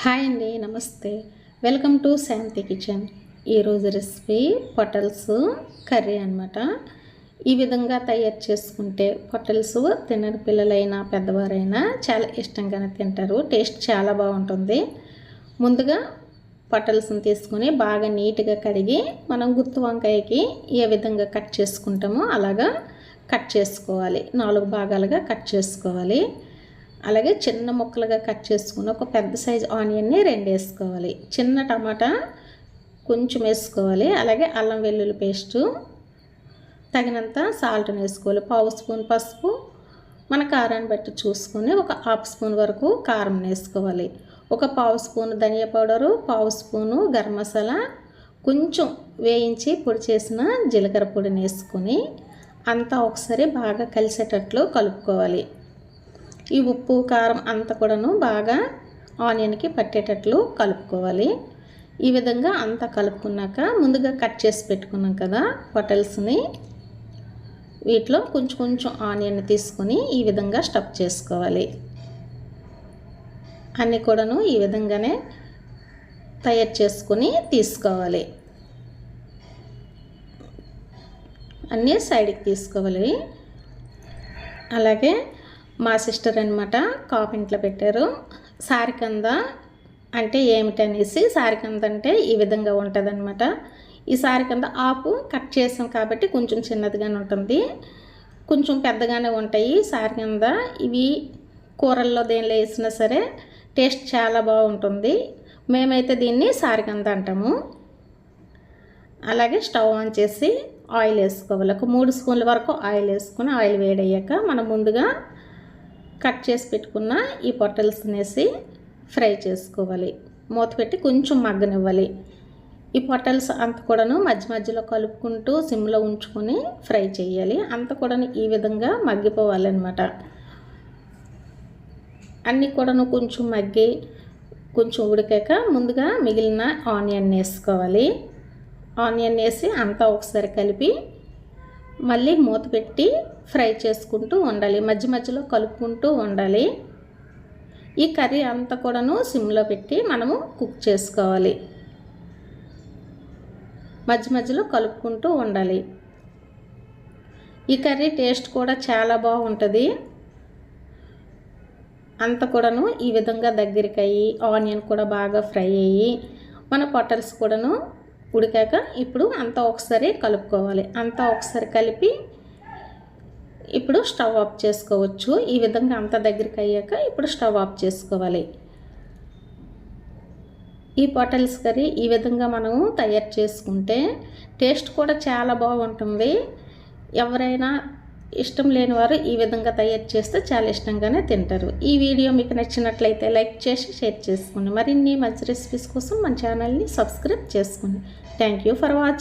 Hi అండి నమస్తే. Welcome to Shanti kitchen. ఈరోజు రెసిపీ పొటల్స్ కర్రీ అనమాట ఈ విధంగా తయారు చేసుకుంటే పొటల్స్ తినని పిల్లలైనా పెద్దవారైనా చాలా ఇష్టంగానే తింటారు. టేస్ట్ చాలా బాగుంటుంది. ముందుగా పొటల్స్ని తీసుకొని బాగా నీట్గా కడిగి మనం గుత్తు వంకాయకి ఏ విధంగా కట్ చేసుకుంటామో అలాగా కట్ చేసుకోవాలి. నాలుగు భాగాలుగా కట్ చేసుకోవాలి. అలాగే చిన్న ముక్కలుగా కట్ చేసుకుని ఒక పెద్ద సైజు ఆనియన్ని రెండు వేసుకోవాలి. చిన్న టమాటా కొంచెం వేసుకోవాలి. అలాగే అల్లం వెల్లుల్లి పేస్టు తగినంత సాల్ట్ని వేసుకోవాలి. పావు స్పూన్ పసుపు మన కారాన్ని బట్టి చూసుకొని ఒక హాఫ్ స్పూన్ వరకు కారం వేసుకోవాలి. ఒక పావు స్పూన్ ధనియా పౌడరు పావు స్పూను గరం మసాలా కొంచెం వేయించి పొడి చేసిన జీలకర్ర పొడిని వేసుకొని అంతా ఒకసారి బాగా కలిసేటట్లు కలుపుకోవాలి. ఈ ఉప్పు కారం అంతా కూడాను బాగా ఆనియన్కి పట్టేటట్లు కలుపుకోవాలి. ఈ విధంగా అంతా కలుపుకున్నాక ముందుగా కట్ చేసి పెట్టుకున్నాం కదా పొటల్స్ని. వీటిలో కొంచెం కొంచెం ఆనియన్ తీసుకొని ఈ విధంగా స్టఫ్ చేసుకోవాలి. అన్నీ కూడాను ఈ విధంగానే తయారు చేసుకొని తీసుకోవాలి. అన్నీ సైడ్కి తీసుకోవాలి. అలాగే మా సిస్టర్ అనమాట కామెంట్లో పెట్టారు. సారికంద అంటే ఏమిటనేసి సారికంద అంటే ఈ విధంగా ఉంటుంది అనమాట ఈ సారికంద ఆపు కట్ చేసాం కాబట్టి కొంచెం చిన్నదిగానే ఉంటుంది. కొంచెం పెద్దగానే ఉంటాయి. సారికంద ఇవి కూరల్లో దేనిలో వేసినా సరే టేస్ట్ చాలా బాగుంటుంది. మేమైతే దీన్ని సారికంద అంటాము. అలాగే స్టవ్ ఆన్ చేసి ఆయిల్ వేసుకోవాలి. ఒక మూడు స్పూన్ల వరకు ఆయిల్ వేసుకుని ఆయిల్ వేడయ్యాక మనం ముందుగా కట్ చేసి పెట్టుకున్న ఈ పొట్టల్స్ వేసి ఫ్రై చేసుకోవాలి. మూత పెట్టి కొంచెం మగ్గనివ్వాలి. ఈ పొట్టల్స్ అంత కూడాను మధ్య మధ్యలో కలుపుకుంటూ సిమ్లో ఉంచుకొని ఫ్రై చేయాలి. అంత కూడాను ఈ విధంగా మగ్గిపోవాలి అనమాట అన్నీ కూడాను కొంచెం మగ్గి కొంచెం ఉడికాక ముందుగా మిగిలిన ఆనియన్ వేసుకోవాలి. ఆనియన్ వేసి అంతా ఒకసారి కలిపి మళ్ళీ మూత పెట్టి ఫ్రై చేసుకుంటూ ఉండాలి. మధ్య మధ్యలో కలుపుకుంటూ ఉండాలి. ఈ కర్రీ అంతా కూడాను సిమ్లో పెట్టి మనము కుక్ చేసుకోవాలి. మధ్య మధ్యలో కలుపుకుంటూ ఉండాలి. ఈ కర్రీ టేస్ట్ కూడా చాలా బాగుంటుంది. అంత కూడాను ఈ విధంగా దగ్గరికి అయ్యి ఆనియన్ కూడా బాగా ఫ్రై అయ్యి మన పొటల్స్ కూడాను ఉడికాక ఇప్పుడు అంతా ఒకసారి కలుపుకోవాలి. అంతా ఒకసారి కలిపి ఇప్పుడు స్టవ్ ఆఫ్ చేసుకోవచ్చు. ఈ విధంగా అంత దగ్గరికి అయ్యాక ఇప్పుడు స్టవ్ ఆఫ్ చేసుకోవాలి. ఈ పొటల్స్ కర్రీ ఈ విధంగా మనము తయారు చేసుకుంటే టేస్ట్ కూడా చాలా బాగుంటుంది. ఎవరైనా ఇష్టం లేని వారు ఈ విధంగా తయారు చేస్తే చాలా ఇష్టంగానే తింటారు. ఈ వీడియో మీకు నచ్చినట్లయితే లైక్ చేసి షేర్ చేసుకోండి. మరిన్ని మంచి రెసిపీస్ కోసం మన ఛానల్ని సబ్స్క్రైబ్ చేసుకోండి. Thank you for watching